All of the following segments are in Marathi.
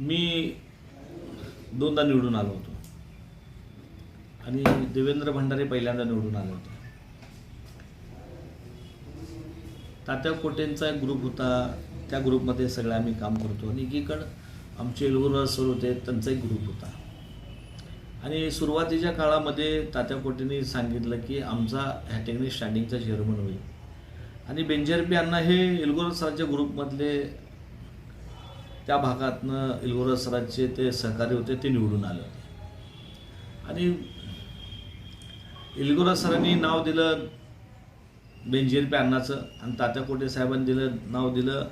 मी दोनदा निवडून आलो होतो. आणि देवेंद्र भंडारे पहिल्यांदा निवडून आले होते. तात्या कोटेंचा एक ग्रुप होता. त्या ग्रुपमध्ये सगळे आम्ही काम करतो. आणि एकीकडं आमचे एलगुरा सर होते त्यांचा एक ग्रुप होता. आणि सुरुवातीच्या काळामध्ये तात्या कोटेंनी सांगितलं की आमचा हॅटेगनी स्टँडिंगचा चेअरमन होईल. आणि बेंजरपी अण्णा हे एलगोरा सरांच्या ग्रुपमधले त्या भागातनं इलगोरा सरांचे ते सहकारी होते ते निवडून आले होते. आणि इलगोरा सरांनी नाव दिलं बेंजीर अण्णाचं आणि तात्या कोटे साहेबांनी दिलं नाव दिलं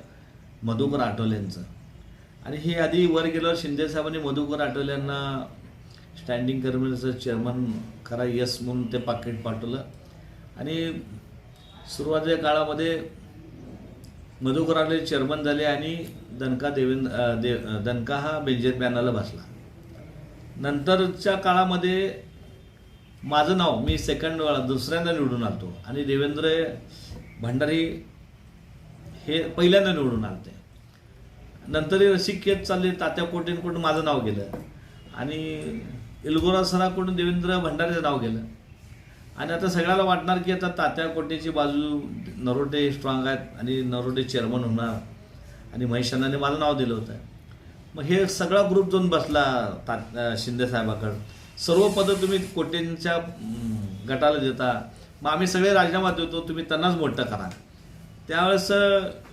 मधुकर आठवल्यांचं आणि हे आधी वर गेल्यावर शिंदे साहेबांनी मधुकर आठवल्यांना स्टँडिंग कमिटीचं चेअरमन करा यस म्हणून ते पाकिट पाठवलं. आणि सुरुवातीच्या काळामध्ये मधुकर आठवले चेअरमन झाले आणि दनका देवेंद्र देव दणका दनका हा बेंजेत बॅनरला बसला. नंतरच्या काळामध्ये माझं नाव मी सेकंड वेळा दुसऱ्यांदा निवडून आलतो. आणि देवेंद्र भंडारी हे पहिल्यांदा निवडून आलते. नंतर रसिकेत चालले तात्या कोटेंकडून माझं नाव गेलं. आणि इलगोरा सराकडून देवेंद्र भंडारीचं नाव गेलं. आणि आता सगळ्याला वाटणार की आता तात्या कोटेची बाजू नरोटे स्ट्रॉंग आहेत आणि नरोटे चेअरमन होणार. आणि महेशानाने मला नाव दिलं होतं. मग हे सगळा ग्रुप जाऊन बसला ता शिंदेसाहेबाकडं शिंदे साहेबाकडं. सर्व पदं तुम्ही कोटेंच्या गटाला देता. मग आम्ही सगळे राजीनामा देतो तुम्ही त्यांनाच मोठं करा. त्यावेळेस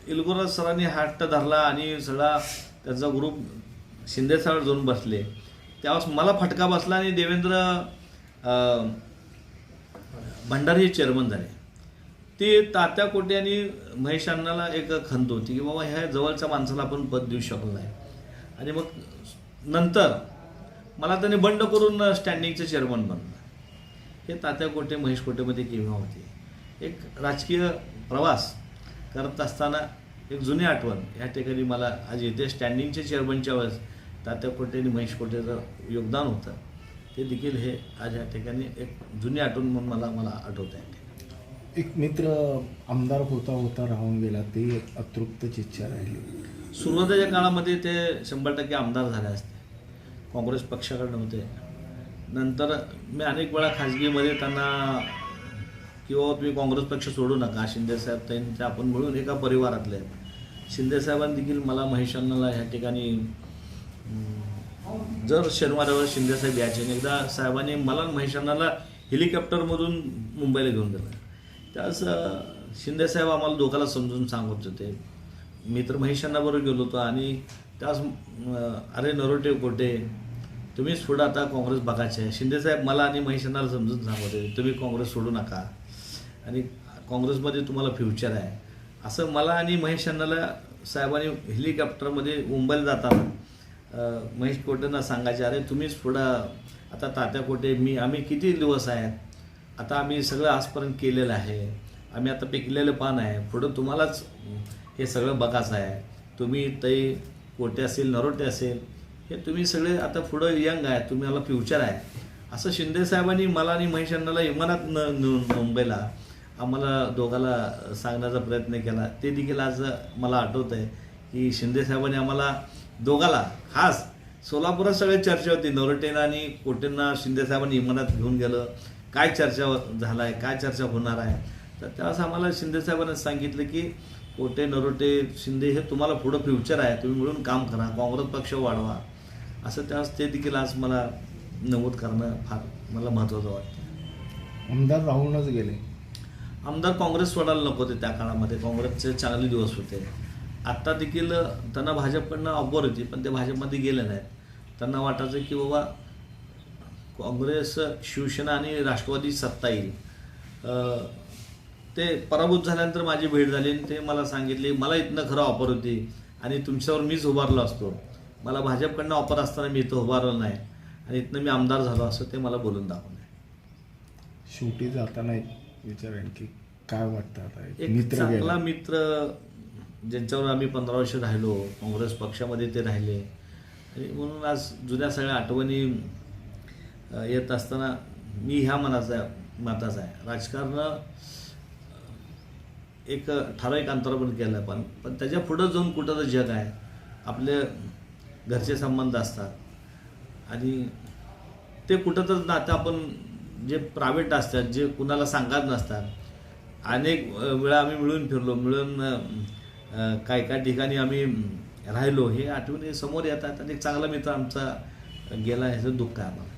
इलगुराज सरांनी हट्ट धरला आणि सगळा त्यांचा ग्रुप शिंदे साहेब जाऊन बसले. त्यावेळेस मला फटका बसला आणि देवेंद्र भंडारी हे चेअरमन झाले. ते तात्या कोटे आणि महेश अण्णाला एक खंत होती की बाबा ह्या जवळच्या माणसाला आपण पद देऊ शकलो नाही. आणि मग नंतर मला त्याने बंड करून स्टँडिंगचे चेअरमन बनलं. हे तात्या कोटे महेश कोटेमध्ये केव्हा होते. एक राजकीय प्रवास करत असताना एक जुनी आठवण या ठिकाणी मला आज येते. स्टँडिंगचे चेअरमनच्या वेळेस तात्या कोटे आणि महेश कोटेचं योगदान होतं. ते देखील हे आज या ठिकाणी एक जुनी आठवण म्हणून मला मला आठवत आहे एक मित्र आमदार होता होता राहून गेला ते एक अतृप्त इच्छा राहिली. सुरुवातीच्या काळामध्ये ते शंभर टक्के आमदार झाले असते. काँग्रेस पक्षाकडे नव्हते. नंतर मी अनेक वेळा खाजगीमध्ये त्यांना किंवा तुम्ही काँग्रेस पक्ष सोडू नका शिंदेसाहेब त्यांचे आपण मिळून एका परिवारातले आहेत. शिंदेसाहेबांनी देखील मला महेशांनाला ह्या ठिकाणी जर शनिवारावर शिंदेसाहेब यायचे आणि एकदा साहेबांनी मला आणि महेशांनाला हेलिकॉप्टरमधून मुंबईला घेऊन गेलं. त्यास शिंदेसाहेब आम्हाला दोघाला समजून सांगत होते. मी तर महेशांना बरोबर गेलो होतो आणि त्यास अरे नरोटे कोटे तुम्हीच पुढं आता काँग्रेस बघायचे आहे. शिंदेसाहेब मला आणि महेशांना समजून सांगत होते तुम्ही काँग्रेस सोडू नका. आणि काँग्रेसमध्ये तुम्हाला फ्युचर आहे. असं मला आणि महेशांनाला साहेबांनी हेलिकॉप्टरमध्ये मुंबईला जाताना महेश कोटेंना सांगायचे अरे तुम्हीच पुढं आता तात्या कोटे मी आम्ही किती दिवस आहेत आता आम्ही सगळं आजपर्यंत केलेलं आहे. आम्ही आता पिकलेलं पान आहे. पुढं तुम्हालाच हे सगळं बघायचं आहे. तुम्ही ते कोटे असेल नरोटे असेल हे तुम्ही सगळे आता पुढं यंग आहे. तुम्हाला फ्युचर आहे. असं शिंदे साहेबांनी मला आणि महेश अण्णाला इमानात न मुंबईला आम्हाला दोघाला सांगण्याचा प्रयत्न केला. ते देखील आज मला आठवत आहे की शिंदे साहेबांनी आम्हाला दोघाला खास सोलापुरात सगळे चर्चा होती. नरोटेना आणि कोटेंना शिंदे साहेबांनी इमानात घेऊन गेलं. काय चर्चा झाला आहे काय चर्चा होणार आहे? तर त्यावेळेस आम्हाला शिंदे साहेबांनी सांगितलं की कोटे नरोटे शिंदे हे तुम्हाला पुढं फ्युचर आहे. तुम्ही मिळून काम करा काँग्रेस पक्ष वाढवा. असं त्यावेळेस ते देखील आज मला नमूद करणं फार मला महत्त्वाचं वाटतं. आमदार राहूनच गेले. आमदार काँग्रेस सोडायला नको होते त्या काळामध्ये. काँग्रेसचे चांगले दिवस होते. आत्ता देखील त्यांना भाजपकडनं ऑफर होती पण ते भाजपमध्ये गेले नाहीत. त्यांना वाटायचं की बाबा काँग्रेस शिवसेना आणि राष्ट्रवादी सत्ता येईल. ते पराभूत झाल्यानंतर माझी भेट झाली आणि ते मला सांगितले मला इथनं खरं ऑफर होती आणि तुमच्यावर मीच उभारलो असतो. मला भाजपकडनं ऑफर असताना मी इथं उभारलो नाही आणि इथनं मी आमदार झालो असं ते मला बोलून दाखवलं. शेवटी जाताना विचार की काय वाटतं आता? एक चांगला गेला. मित्र ज्यांच्यावर आम्ही पंधरा वर्ष राहिलो काँग्रेस पक्षामध्ये ते राहिले. आणि म्हणून आज जुन्या सगळ्या आठवणी येत असताना मी ह्या मनाचा मताचा आहे. राजकारण एक ठराविक अंतर पण केलं पण पण त्याच्या पुढं जाऊन कुठं तर जग आहे. आपले घरचे संबंध असतात. आणि ते कुठं तर नातं आपण जे प्रायव्हेट असतात जे कुणाला सांगत नसतात. अनेक वेळा आम्ही मिळून फिरलो मिळून काय काय ठिकाणी आम्ही राहिलो. हे आठवणी समोर येतात आणि एक चांगला मित्र आमचा गेला ह्याचं दुःख आहे आम्हाला.